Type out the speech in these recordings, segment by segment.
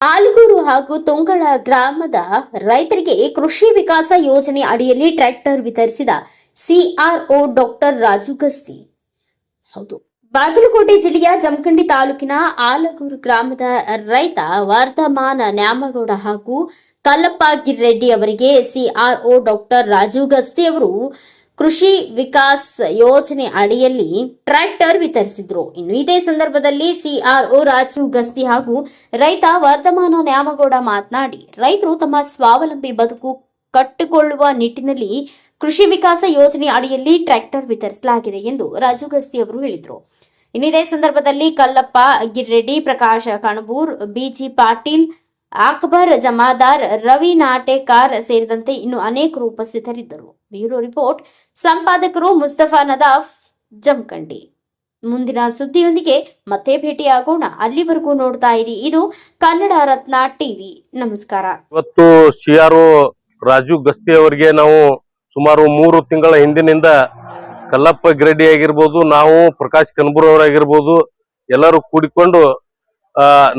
ಆಲೂಗೂರು ಹಾಗೂ ತುಂಗಳ ಗ್ರಾಮದ ರೈತರಿಗೆ ಕೃಷಿ ವಿಕಾಸ ಯೋಜನೆ ಅಡಿಯಲ್ಲಿ ಟ್ರ್ಯಾಕ್ಟರ್ ವಿತರಿಸಿದ ಸಿಆರ್ಒ ಡಾಕ್ಟರ್ ರಾಜು ಗಸ್ತಿ. ಹೌದು. ಬಾಗಲಕೋಟೆ ಜಿಲ್ಲೆಯ ಜಮಖಂಡಿ ತಾಲೂಕಿನ ಆಲಗೂರು ಗ್ರಾಮದ ರೈತ ವರ್ಧಮಾನ ನ್ಯಾಮಗೌಡ ಹಾಗೂ ಕಲ್ಲಪ್ಪ ಗಿರ್ರೆಡ್ಡಿ ಅವರಿಗೆ ಸಿಆರ್ಒ ಡಾಕ್ಟರ್ ರಾಜು ಗಸ್ತಿ ಅವರು ಕೃಷಿ ವಿಕಾಸ್ ಯೋಜನೆ ಅಡಿಯಲ್ಲಿ ಟ್ರ್ಯಾಕ್ಟರ್ ವಿತರಿಸಿದ್ರು. ಇನ್ನು ಇದೇ ಸಂದರ್ಭದಲ್ಲಿ ಸಿಆರ್ಒ ರಾಜು ಗಸ್ತಿ ಹಾಗೂ ರೈತ ವರ್ತಮಾನ ನ್ಯಾಮಗೌಡ ಮಾತನಾಡಿ, ರೈತರು ತಮ್ಮ ಸ್ವಾವಲಂಬಿ ಬದುಕು ಕಟ್ಟಿಕೊಳ್ಳುವ ನಿಟ್ಟಿನಲ್ಲಿ ಕೃಷಿ ವಿಕಾಸ ಯೋಜನೆ ಅಡಿಯಲ್ಲಿ ಟ್ರ್ಯಾಕ್ಟರ್ ವಿತರಿಸಲಾಗಿದೆ ಎಂದು ರಾಜು ಗಸ್ತಿ ಅವರು ಹೇಳಿದರು. ಇನ್ನಿದೇ ಸಂದರ್ಭದಲ್ಲಿ ಕಲ್ಲಪ್ಪ ಗಿರೆಡ್ಡಿ ಪ್ರಕಾಶ ಕಣಬೂರ್, ಬಿಜಿ ಪಾಟೀಲ್ ಅಕ್ಬರ್ ಜಮಾದಾರ್, ರವಿ ನಾಟೇಕಾರ್ ಸೇರಿದಂತೆ ಇನ್ನು ಅನೇಕರು ಉಪಸ್ಥಿತರಿದ್ದರು. ಬ್ಯೂರೋ ರಿಪೋರ್ಟ್, ಸಂಪಾದಕರು ಮುಸ್ತಫಾ ನದಾಫ್, ಜಮಖಂಡಿ. ಮುಂದಿನ ಸುದ್ದಿಯೊಂದಿಗೆ ಮತ್ತೆ ಭೇಟಿಯಾಗೋಣ. ಅಲ್ಲಿವರೆಗೂ ನೋಡ್ತಾ ಇರಿ. ಇದು ಕನ್ನಡ ರತ್ನ ಟಿವಿ. ನಮಸ್ಕಾರ. ಇವತ್ತು ಸಿ ಆರ್ ರಾಜು ಗಸ್ತಿ ಅವರಿಗೆ ನಾವು ಸುಮಾರು ಮೂರು ತಿಂಗಳ ಹಿಂದಿನಿಂದ ಕಲ್ಲಪ್ಪ ಗ್ರೆಡ್ಡಿ ಆಗಿರ್ಬೋದು ನಾವು ಪ್ರಕಾಶ್ ಕನ್ಬೂರ್ ಅವರಾಗಿರ್ಬೋದು ಎಲ್ಲರೂ ಕೂಡಿಕೊಂಡು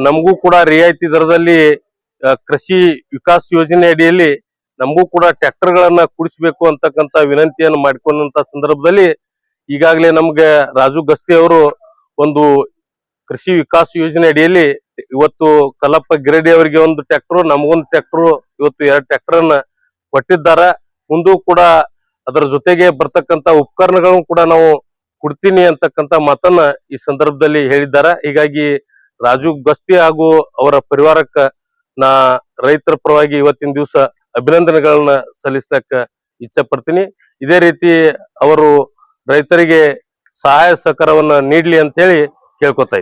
ನಮಗೂ ಕೂಡ ರಿಯಾಯಿತಿ ದರದಲ್ಲಿ ಕೃಷಿ ವಿಕಾಸ್ ಯೋಜನೆ ಅಡಿಯಲ್ಲಿ ನಮಗೂ ಕೂಡ ಟ್ರ್ಯಾಕ್ಟರ್ ಗಳನ್ನ ಕೂಡಿಸಬೇಕು ಅಂತಕ್ಕಂತ ವಿನಂತಿಯನ್ನು ಮಾಡಿಕೊಂಡಂತ ಸಂದರ್ಭದಲ್ಲಿ ಈಗಾಗಲೇ ನಮ್ಗೆ ರಾಜು ಗಸ್ತಿ ಅವರು ಒಂದು ಕೃಷಿ ವಿಕಾಸ್ ಯೋಜನೆ ಅಡಿಯಲ್ಲಿ ಇವತ್ತು ಕಲ್ಲಪ್ಪ ಗಿರಡಿ ಅವರಿಗೆ ಒಂದು ಟ್ರ್ಯಾಕ್ಟರ್, ನಮಗೊಂದು ಟ್ರ್ಯಾಕ್ಟರ್, ಇವತ್ತು ಎರಡು ಟ್ರ್ಯಾಕ್ಟರ್ ಅನ್ನ ಕೊಟ್ಟಿದ್ದಾರೆ. ಮುಂದೂ ಕೂಡ ಅದರ ಜೊತೆಗೆ ಬರ್ತಕ್ಕಂತ ಉಪಕರಣಗಳನ್ನು ಕೂಡ ನಾವು ಕೊಡ್ತೀನಿ ಅಂತಕ್ಕಂತ ಮಾತನ್ನ ಈ ಸಂದರ್ಭದಲ್ಲಿ ಹೇಳಿದ್ದಾರೆ. ಹೀಗಾಗಿ ರಾಜು ಗಸ್ತಿ ಹಾಗೂ ಅವರ ಪರಿವಾರಕ್ಕ ನಾ ರೈತರ ಪರವಾಗಿ ಇವತ್ತಿನ ದಿವಸ ಅಭಿನಂದನೆಗಳನ್ನ ಸಲ್ಲಿಸಕ್ಕ ಇಚ್ಛೆ ಪಡ್ತೀನಿ. ಇದೇ ರೀತಿ ಅವರು ರೈತರಿಗೆ ಸಹಾಯ ಸಹಕಾರವನ್ನ ನೀಡ್ಲಿ ಅಂತ ಹೇಳಿ ಕೇಳ್ಕೊತಾ